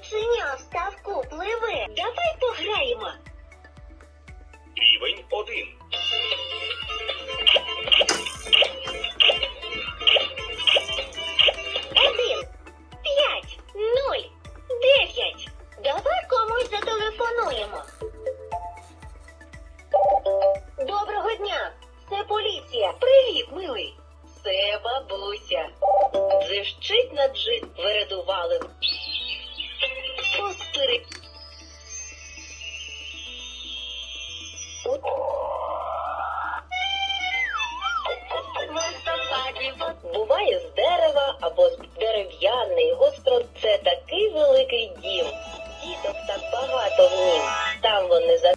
оцінила ставку пливи. Давай пограємо. Рівень один. Один. П'ять. Нуль. Дев'ять. Давай комусь зателефонуємо. Доброго дня. Це поліція. Привіт, милий. Це бабуся. Дзищить на джит, вирядували. Буває з дерева або з дерев'яний гостро. Це такий великий дім. Діток так багато в нім. Там вони за.